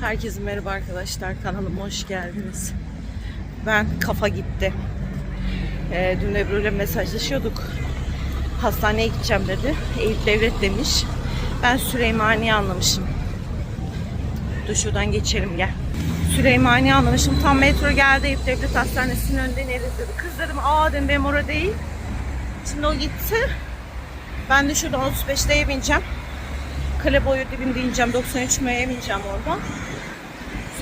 Herkese merhaba arkadaşlar. Kanalıma hoş geldiniz. Ben kafa gitti. Ee, dün Ebru ile mesajlaşıyorduk. Hastaneye gideceğim dedi. Eyüp Devlet demiş. Ben Süleymaniye anlamışım. Dur şuradan geçelim gel. Süleymaniye anlamışım. Tam metro geldi Eyüp Devlet Hastanesi'nin önünde neresi dedi. Kız dedim aa dedim benim orada değil. Şimdi o gitti. Ben de şuradan 35'te bineceğim. Kale boyu dibinde ineceğim. 93 M'ye bineceğim oradan.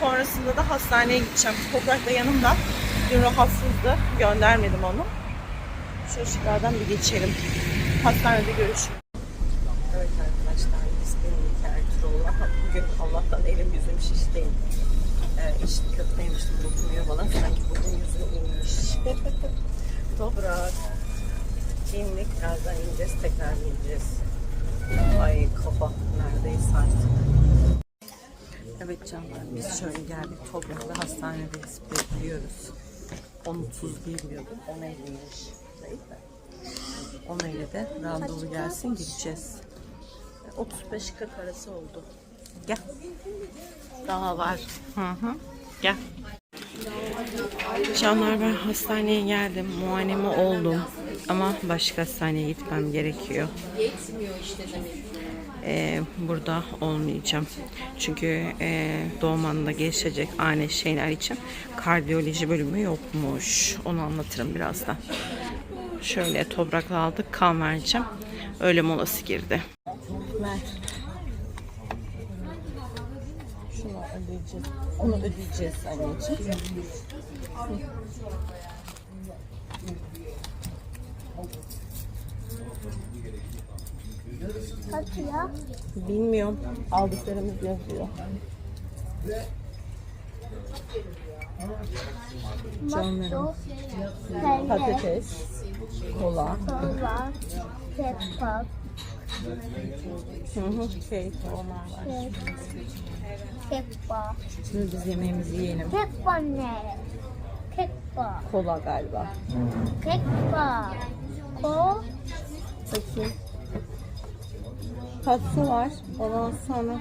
Sonrasında da hastaneye gideceğim. Toprak da yanımda. Dün rahatsızdı. Göndermedim onu. Şu ışıklardan bir geçelim. Hastanede görüşürüz. Evet arkadaşlar biz benim Ertuğrul'la bugün Allah'tan elim yüzüm şiş değil. Ee, içli köfteymiş dokunuyor bana. Sanki bugün yüzüm inmiş. Toprak. İndik. Birazdan ineceğiz. Tekrar ineceğiz. Ay kafa artık. Evet canlar biz şöyle geldik Toprak'la hastanedeyiz bekliyoruz. 10.31 diyordum 10.50'ymiş değil mi? 10.50'de randevu gelsin gideceğiz. 35-40 arası oldu. Gel. Daha var. Hı hı. Gel. Canlar ben hastaneye geldim. Muayeneme oldum. Ama başka hastaneye gitmem gerekiyor. Ee, burada olmayacağım. Çünkü e, doğum anında gelişecek ani şeyler için kardiyoloji bölümü yokmuş. Onu anlatırım birazdan. Şöyle toprakla aldık kan vereceğim. Öyle molası girdi. Ver. Onu ödeyeceğiz anneciğim. Kaç ya? Bilmiyorum. Aldıklarımız yazıyor. Canlarım. Patates, kola, kola, ketçap, hı hı, şey, onlar var. ketçap. Şimdi biz yemeğimizi yiyelim. Ketçap ne? Ketçap, Kola galiba. ketçap. Ko, Bakayım. Tatlı var. Ondan sonra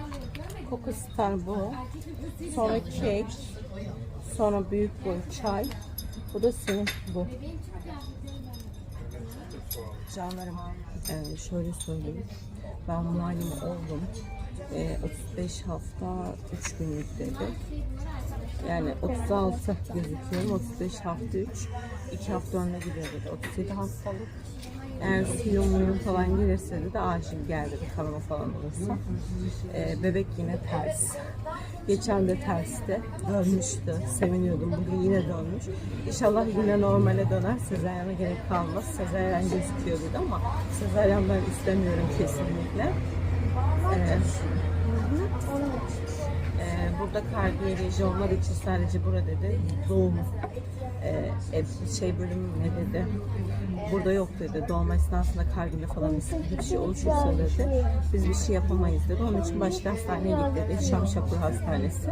kokostar bu. Sonra kek. Sonra büyük boy çay. Bu da senin bu. Canlarım. Ee, şöyle söyleyeyim. Ben muayene oldum. Ee, 35 hafta 3 günlük dedi. Yani 36 gözüküyorum. 35 hafta 3. 2 hafta önüne gidiyor dedi. 37 hastalık. Eğer suyum muyum falan gelirse de acil gel dedi kanama falan olursa. Ee, bebek yine ters. Geçen de tersti. Dönmüştü. Seviniyordum. Bugün yine dönmüş. İnşallah yine normale döner. Sezaryana gerek kalmaz. Sezaryen gözüküyor dedi ama sezaryen ben istemiyorum kesinlikle. Ee, burada kardiyoloji olmadığı için sadece burada dedi doğum e, e, şey bölümü ne dedi? Burada yok dedi. Doğum esnasında kardiyo falan bir şey oluşursa dedi biz bir şey yapamayız dedi. Onun için başka hastaneye git dedi Şamşapur Hastanesi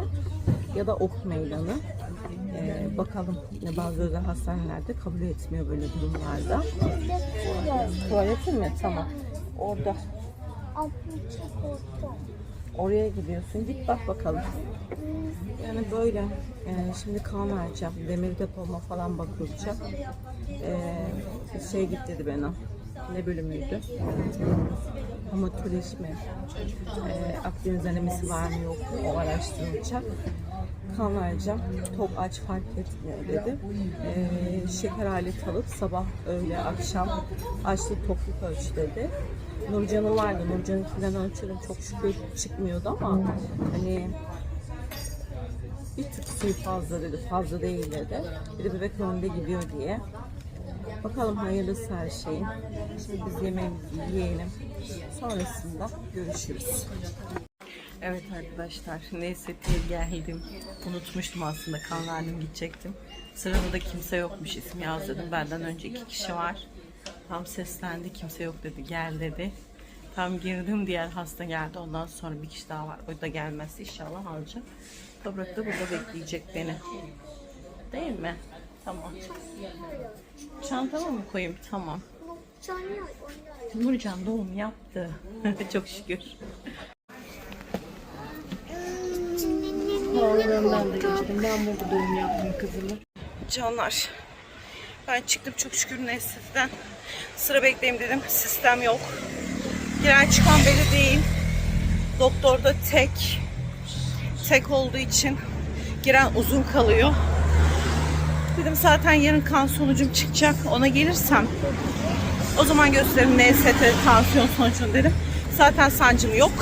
ya da Ok Meydanı. Ee, bakalım bazı özel hastanelerde kabul etmiyor böyle durumlarda. Tuvaleti mi? Tamam. Orada Oraya gidiyorsun. Git bak bakalım. Yani böyle. Ee, şimdi kan vereceğim. Demir depolama falan bakılacak. Ee, şey git dedi bana. Ne bölümüydü? Amatörleşme. mi? Ee, Akdeniz anemisi var mı yok mu? O araştırılacak. Kan vereceğim. Tok aç fark etmiyor dedi. Ee, şeker aleti alıp sabah, öğle, akşam açlık tokluk ölç dedi. Nurcan'ın vardı. Nurcan'ınkinden ölçelim çok şükür çıkmıyordu ama hani bir tık suyu fazla dedi. Fazla değil dedi. Bir de bebek önde gidiyor diye. Bakalım hayırlısı her şeyin. Şimdi biz yemeğimizi yiyelim. Sonrasında görüşürüz. Evet arkadaşlar neyse ki geldim. Unutmuştum aslında kan gidecektim. Sırada da kimse yokmuş isim yazdırdım. Benden önce iki kişi var. Tam seslendi kimse yok dedi gel dedi. Tam girdim diğer hasta geldi ondan sonra bir kişi daha var. O da gelmezse inşallah alacak. Toprak da burada bekleyecek beni. Değil mi? Tamam. Çantama mı koyayım? Tamam. Nurcan doğum yaptı. Çok şükür. Doktorlarından da geçirdim. Ben burada doğum yaptım kızımı. Canlar. Ben çıktım çok şükür Nesli'den. Sıra bekleyeyim dedim. Sistem yok. Giren çıkan belli değil. Doktor da tek. Tek olduğu için giren uzun kalıyor. Dedim zaten yarın kan sonucum çıkacak. Ona gelirsem o zaman gösteririm NST tansiyon sonucunu dedim. Zaten sancım yok.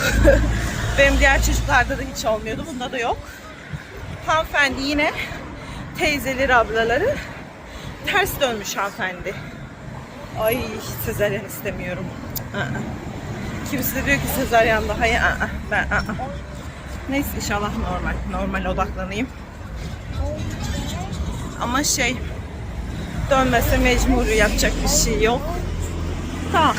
Benim diğer çocuklarda da hiç olmuyordu. Bunda da yok. Hanımefendi yine teyzeleri, ablaları ters dönmüş hanımefendi. Ay sezaryen istemiyorum. Kimisi de diyor ki sezaryen daha iyi. Aa, ben aa. Neyse inşallah normal. Normal odaklanayım. Ama şey dönmese mecburi yapacak bir şey yok. Tamam.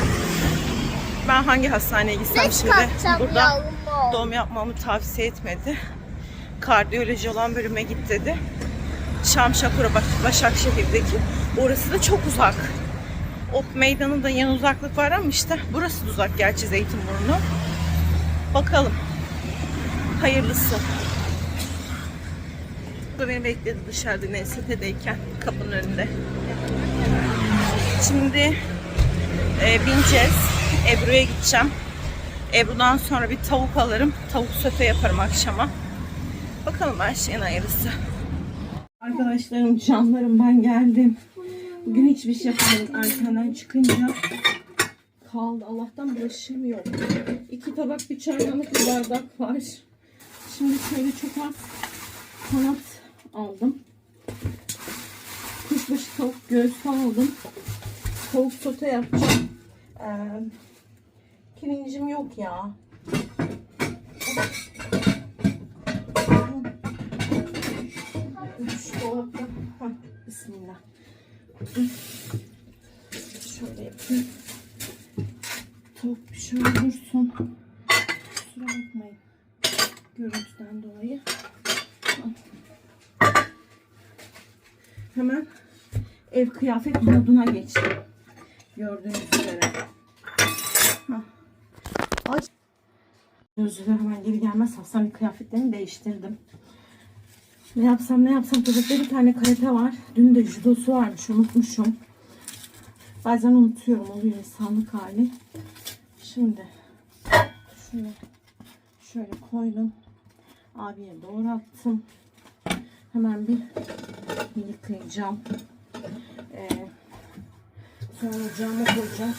Ben hangi hastaneye gitsem şimdi burada doğum yapmamı tavsiye etmedi. Kardiyoloji olan bölüme git dedi. Şamşapura bak Başakşehir'deki. Orası da çok uzak. Ok meydanında yan uzaklık var ama işte burası da uzak gerçi Zeytinburnu. Bakalım. Hayırlısı. Bu da beni bekledi dışarıda NST'deyken kapının önünde. Şimdi e, bineceğiz. Ebru'ya gideceğim. Ebru'dan sonra bir tavuk alırım. Tavuk sote yaparım akşama. Bakalım her şeyin hayırlısı. Arkadaşlarım, canlarım ben geldim. Bugün hiçbir şey yapamadım. Erkenden çıkınca kaldı. Allah'tan bulaşığım yok. İki tabak, bir çaydanlık, bir bardak var. Şimdi şöyle çok az kanat aldım. Kuşbaşı tavuk göğsü aldım. Tavuk sote yapacağım. Ee, pirincim yok ya. Bismillah. Şöyle yapayım. Tavuk şöyle dursun. Kusura bakmayın. Görüntüden dolayı. Hemen ev kıyafet moduna geçtim. Gördüğünüz üzere. Hah. Ay. Özür hemen geri gelmez hastane kıyafetlerini değiştirdim. Ne yapsam ne yapsam çocukta bir tane karate var. Dün de judosu varmış unutmuşum. Bazen unutuyorum oluyor insanlık hali. Şimdi şunu şöyle koydum. Abiye doğru attım. Hemen bir yıkayacağım. Ee, sonra ocağıma koyacağım.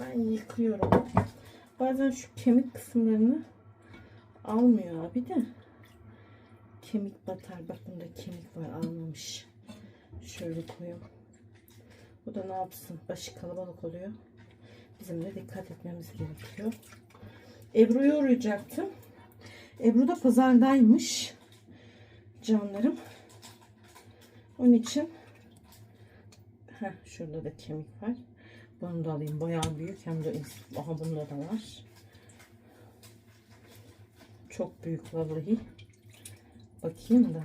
Ben yıkıyorum. Bazen şu kemik kısımlarını almıyor abi de. Kemik batar. Bak bunda kemik var almamış. Şöyle koyayım. Bu da ne yapsın? Başı kalabalık oluyor. Bizim de dikkat etmemiz gerekiyor. Ebru'yu uğrayacaktım. Ebru da pazardaymış. Canlarım. Onun için Heh, şurada da kemik var. Bunu da alayım. Bayağı büyük. Hem de aha bunda da var. Çok büyük vallahi. Bakayım da.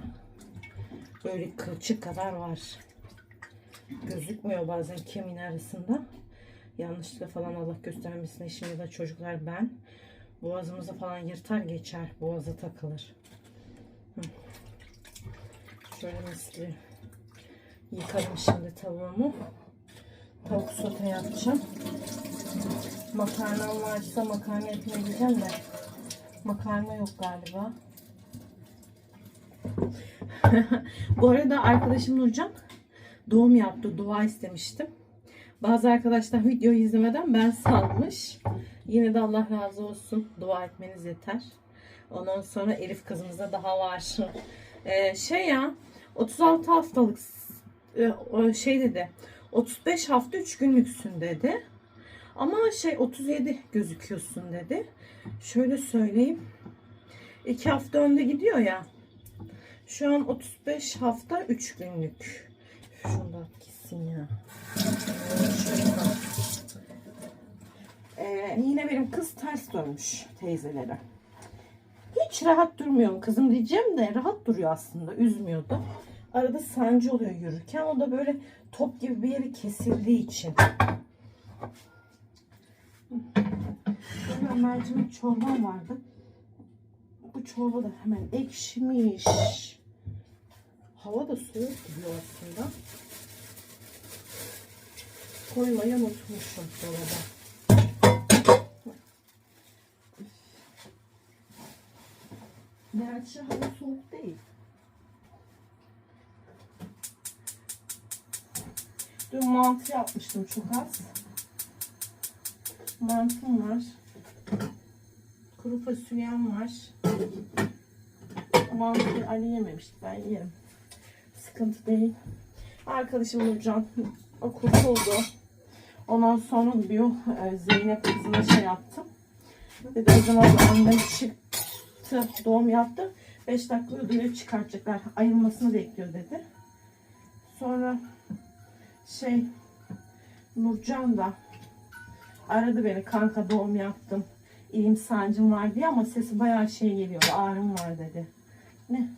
Böyle kılçık kadar var. Gözükmüyor bazen kemiğin arasında. Yanlışlıkla falan Allah göstermesin. Şimdi de çocuklar ben. Boğazımızı falan yırtar geçer. Boğaza takılır. Hı. Şöyle misli. Yıkadım şimdi tavuğumu. Tavuk sote yapacağım. Makarnam varsa makarna yapabileceğim de. Makarna yok galiba. Bu arada arkadaşım Nurcan doğum yaptı. Dua istemiştim. Bazı arkadaşlar videoyu izlemeden ben salmış. Yine de Allah razı olsun. Dua etmeniz yeter. Ondan sonra Elif kızımıza daha var. Ee, şey ya 36 haftalık e, şey dedi. 35 hafta 3 günlüksün dedi. Ama şey 37 gözüküyorsun dedi. Şöyle söyleyeyim. 2 hafta önde gidiyor ya. Şu an 35 hafta 3 günlük. Şunu da gitsin ya. Ee, yine benim kız ters dönmüş teyzelere. Hiç rahat durmuyorum kızım diyeceğim de rahat duruyor aslında. Üzmüyordu. Arada sancı oluyor yürürken. O da böyle top gibi bir yeri kesildiği için. tane mercimek çorbam vardı. Bu çorba da hemen ekşimiş. Hava da soğuk gidiyor aslında. Koymayı unutmuşum dolaba. Gerçi hava soğuk değil. Dün mantı yapmıştım çok az. Mantım var. Kuru fasulyem var. Mantıyı Ali yememişti. Ben yerim. Sıkıntı değil. Arkadaşım Nurcan o kurtuldu. Ondan sonra diyor e, Zeynep kızına şey yaptım. Dedi o zaman annem çıktı. Doğum yaptı. 5 dakika ödülü çıkartacaklar. Ayılmasını bekliyor dedi. Sonra şey Nurcan da aradı beni kanka doğum yaptım. İyiyim sancım var diye ama sesi bayağı şey geliyor. Ağrım var dedi. Ne?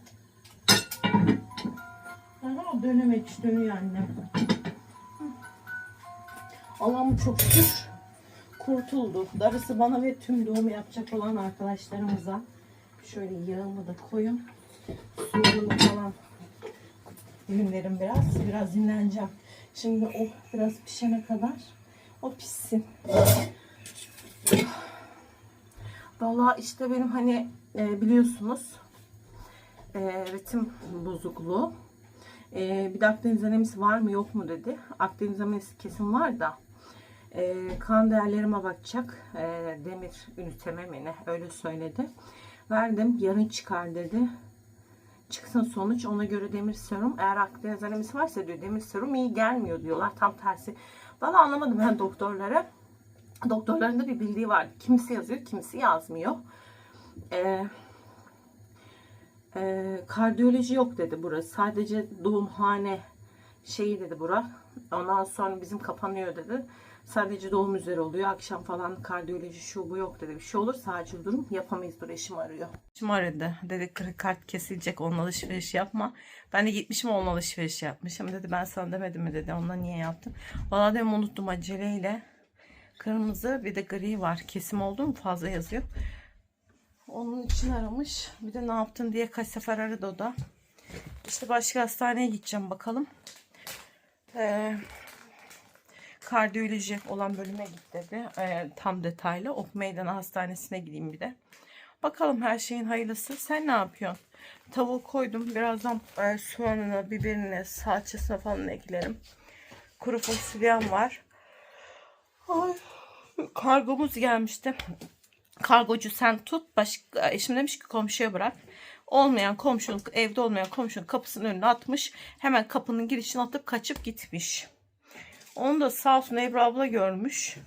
Aha, dönemek hiç dönüyor annem. Allah'ım çok şükür kurtuldu. Darısı bana ve tüm doğumu yapacak olan arkadaşlarımıza. Şöyle yağımı da koyun. Suyumu falan dinlerim biraz. Biraz dinleneceğim. Şimdi o biraz pişene kadar o pişsin. Vallahi işte benim hani e, biliyorsunuz e, ritim bozukluğu. E, bir de Akdeniz anemisi var mı yok mu dedi. Akdeniz anemisi kesin var da e, kan değerlerime bakacak. E, demir üniteme mi ne öyle söyledi. Verdim yarın çıkar dedi. Çıksın sonuç ona göre demir serum. Eğer Akdeniz anemisi varsa diyor demir serum iyi gelmiyor diyorlar. Tam tersi. Valla anlamadım ben doktorlara. Doktorların da bir bildiği var. Kimisi yazıyor, kimisi yazmıyor. Ee, e, kardiyoloji yok dedi burası. Sadece doğumhane şeyi dedi bura. Ondan sonra bizim kapanıyor dedi. Sadece doğum üzeri oluyor. Akşam falan kardiyoloji şu bu yok dedi. Bir şey olursa acil durum yapamayız dur eşim arıyor. Eşim aradı. Dedi kart kesilecek onun alışveriş yapma. Ben de gitmişim onun alışveriş yapmışım. Dedi ben sana demedim mi dedi. Ondan niye yaptın? Valla dedim unuttum aceleyle. Kırmızı bir de gri var. Kesim oldu mu fazla yazıyor. Onun için aramış. Bir de ne yaptın diye kaç sefer aradı o da. İşte başka hastaneye gideceğim bakalım. Ee, kardiyoloji olan bölüme git dedi. Ee, tam detaylı. Ok Meydanı Hastanesi'ne gideyim bir de. Bakalım her şeyin hayırlısı. Sen ne yapıyorsun? Tavuğu koydum. Birazdan e, soğanına, biberine, salçasına falan eklerim. Kuru fasulyem var. Ay, kargomuz gelmişti. Kargocu sen tut. Başka, eşim demiş ki komşuya bırak. Olmayan komşunun, evde olmayan komşunun kapısının önüne atmış. Hemen kapının girişine atıp kaçıp gitmiş. Onu da sağ olsun Ebru abla görmüş.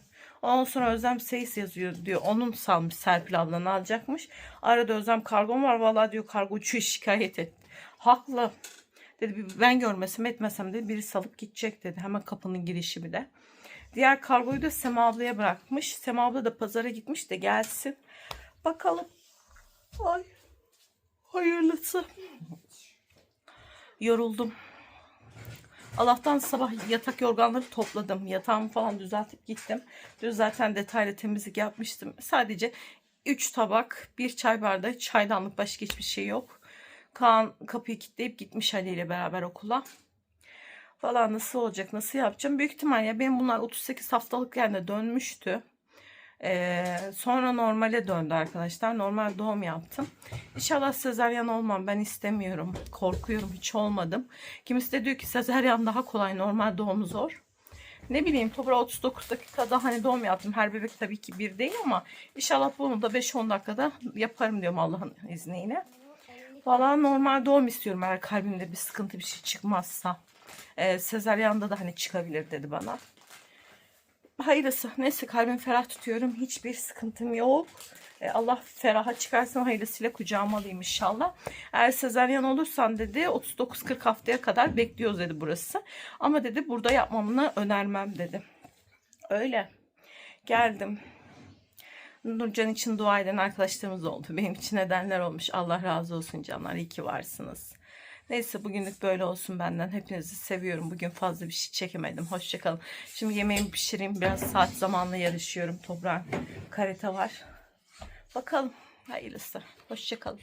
Ondan sonra Özlem Seyis yazıyor diyor. Onun salmış Serpil ablanın alacakmış. Arada Özlem kargom var. Vallahi diyor kargocuyu şikayet et. Haklı. Dedi ben görmesem etmesem de biri salıp gidecek dedi. Hemen kapının girişi bir de. Diğer kargoyu da Sema ablaya bırakmış. Sema abla da pazara gitmiş de gelsin. Bakalım. Ay. Hayırlısı. Yoruldum. Allah'tan sabah yatak yorganları topladım. Yatağımı falan düzeltip gittim. Dün zaten detaylı temizlik yapmıştım. Sadece 3 tabak, bir çay bardağı, çaydanlık başka hiçbir şey yok. Kaan kapıyı kilitleyip gitmiş Ali ile beraber okula. Falan nasıl olacak, nasıl yapacağım? Büyük ihtimal ya benim bunlar 38 haftalık yerine dönmüştü. Ee, sonra normale döndü arkadaşlar. Normal doğum yaptım. İnşallah sezaryen olmam. Ben istemiyorum. Korkuyorum. Hiç olmadım. Kimisi de diyor ki sezaryen daha kolay. Normal doğum zor. Ne bileyim toprağa 39 dakikada hani doğum yaptım. Her bebek tabii ki bir değil ama inşallah bunu da 5-10 dakikada yaparım diyorum Allah'ın izniyle. Valla normal doğum istiyorum eğer kalbimde bir sıkıntı bir şey çıkmazsa. Ee, sezaryanda da hani çıkabilir dedi bana. Hayırlısı. Neyse kalbimi ferah tutuyorum. Hiçbir sıkıntım yok. E, Allah feraha çıkarsın hayırlısıyla kucağıma alayım inşallah. Eğer sezaryen olursan dedi 39-40 haftaya kadar bekliyoruz dedi burası. Ama dedi burada yapmamını önermem dedi. Öyle. Geldim. Nurcan için dua eden arkadaşlarımız oldu. Benim için nedenler olmuş. Allah razı olsun canlar. İyi ki varsınız. Neyse bugünlük böyle olsun benden. Hepinizi seviyorum. Bugün fazla bir şey çekemedim. Hoşçakalın. Şimdi yemeğimi pişireyim. Biraz saat zamanla yarışıyorum. Toprağın karete var. Bakalım hayırlısı. Hoşçakalın.